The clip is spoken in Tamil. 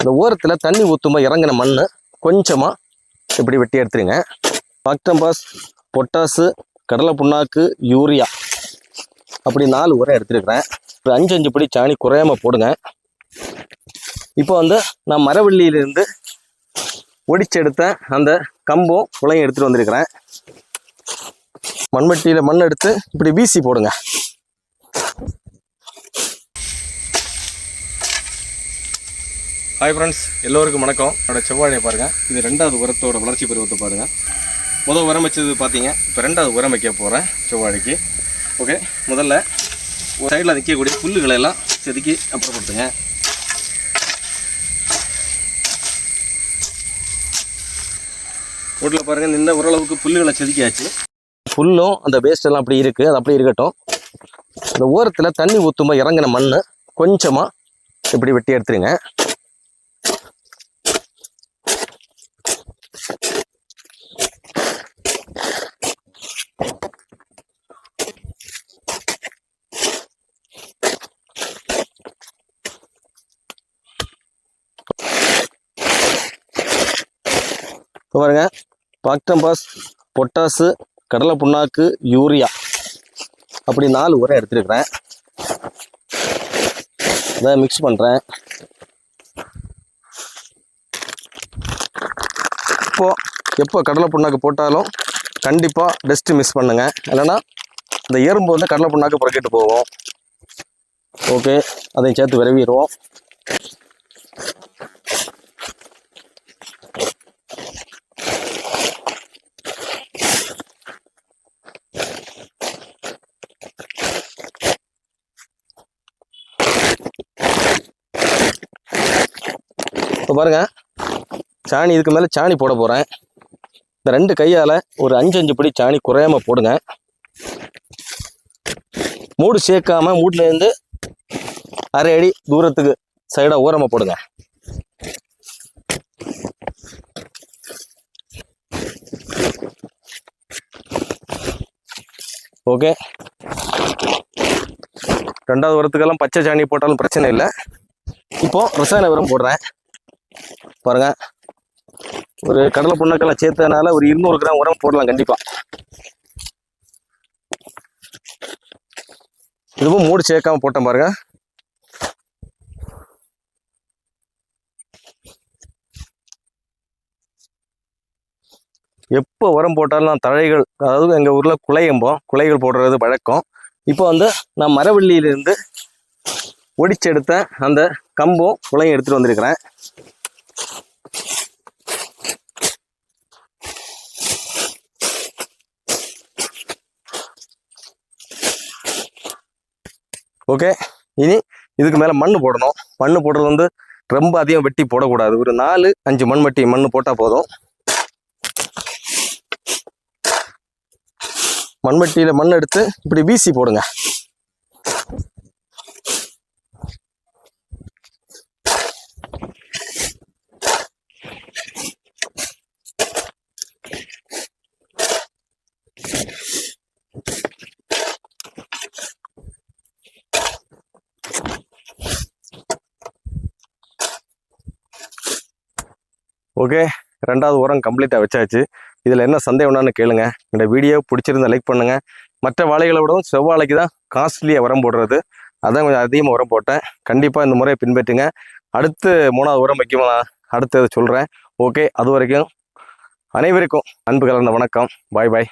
இந்த ஓரத்தில் தண்ணி ஊற்றும்போது இறங்கின மண் கொஞ்சமாக இப்படி வெட்டி எடுத்துருங்க. பாக்டம்பாஸ் பொட்டாசு கடலை புண்ணாக்கு யூரியா அப்படி நாலு உரம் எடுத்துருக்குறேன். ஒரு அஞ்சு அஞ்சு படி சாணி குறையாம போடுங்க. இப்போ வந்து நான் மரவள்ளியிலிருந்து ஒடிச்செடுத்த அந்த கம்பும் குளையும் எடுத்துகிட்டு வந்திருக்கிறேன். மண்வெட்டியில் மண் எடுத்து இப்படி வீசி போடுங்க. ஹாய் ஃப்ரெண்ட்ஸ் எல்லோருக்கும் வணக்கம். என்னோடய செவ்வாழையை பாருங்கள் இது ரெண்டாவது உரத்தோட வளர்ச்சி பருவத்தை பாருங்கள் முதல் உரம் வச்சது பார்த்தீங்க இப்போ ரெண்டாவது உரம் வைக்க போகிறேன் செவ்வாழைக்கு. ஓகே முதல்ல ஒரு சைடில் நிற்கக்கூடிய புல்லுகளை எல்லாம் செதுக்கி அப்புறப்படுத்துங்க ரோட்டில் பாருங்கள் நின்ன ஓரளவுக்கு புல்லுகளை செதுக்கியாச்சு. புல்லும் அந்த வேஸ்டெல்லாம் அப்படி இருக்குது அது அப்படி இருக்கட்டும். இந்த ஓரத்தில் தண்ணி ஊற்றுமா இறங்கின மண் கொஞ்சமாக இப்படி வெட்டி எடுத்துருங்க இப்போ பாருங்க. பாக்டம்பாஸ் பொட்டாசு கடலை புண்ணாக்கு யூரியா அப்படி நாலு உரம் எடுத்துருக்குறேன். அதை மிக்ஸ் பண்ணுறேன் இப்போ எப்போ கடலை புண்ணாக்கு போட்டாலும் கண்டிப்பாக டஸ்ட்டு மிஸ் பண்ணுங்க. இல்லைன்னா இந்த எறும்பு வந்து கடலை புண்ணாக்கு புறக்கிட்டு போவோம் ஓகே அதையும் சேர்த்து விரவிடுவோம். இப்போ பாருங்க. சாணி இதுக்கு மேலே சாணி போட போகிறேன் இந்த ரெண்டு கையால் ஒரு அஞ்சு அஞ்சு படி சாணி குறையாம போடுங்க. மூடு சேர்க்காம மூட்டிலேருந்து அரை அடி தூரத்துக்கு சைடாக ஓரமாக போடுங்க. ஓகே ரெண்டாவது உரத்துக்கெல்லாம் பச்சை சாணி போட்டாலும் பிரச்சனை இல்லை. இப்போது ரசாயன உரம் போடுறேன். பாருங்க. ஒரு கடலை புண்ணக்கெல்லாம் சேர்த்ததுனால ஒரு இருநூறு கிராம் உரம் போடலாம் கண்டிப்பா. இதுவும் மூடு சேர்க்காம போட்டேன் பாருங்க. எப்போ உரம் போட்டாலும் நான் தழைகள் அதாவது எங்கள் ஊரில் குலையம்போம் குலைகள் போடுறது வழக்கம். இப்போ வந்து நான் மரவள்ளியிலிருந்து ஒடிச்செடுத்த அந்த கம்பும் குலையும் எடுத்துட்டு வந்திருக்கிறேன். ஓகே இனி இதுக்கு மேலே மண் போடணும். மண் போடுறது வந்து ரொம்ப அதிகம் வெட்டி போடக்கூடாது. ஒரு நாலு அஞ்சு மண் வெட்டி மண் போட்டால் போதும். மண்வெட்டியில் மண் எடுத்து இப்படி வீசி போடுங்க. ஓகே ரெண்டாவது உரம் கம்ப்ளீட்டாக வச்சாச்சு. இதில் என்ன சந்தேகம்னான்னு கேளுங்க. இந்த வீடியோ பிடிச்சிருந்தா லைக் பண்ணுங்க. மற்ற வாழைகளை விடவும் செவ்வாழைக்கு தான் காஸ்ட்லியாக உரம் போடுறது. அதான் கொஞ்சம் அதிகமாக உரம் போட்டேன். கண்டிப்பாக இந்த முறையை பின்பற்றுங்க. அடுத்து மூணாவது உரம் வைக்குமா அடுத்து அடுத்தது சொல்கிறேன் ஓகே அது வரைக்கும் அனைவருக்கும் அன்பு கலந்த வணக்கம். பாய் பாய்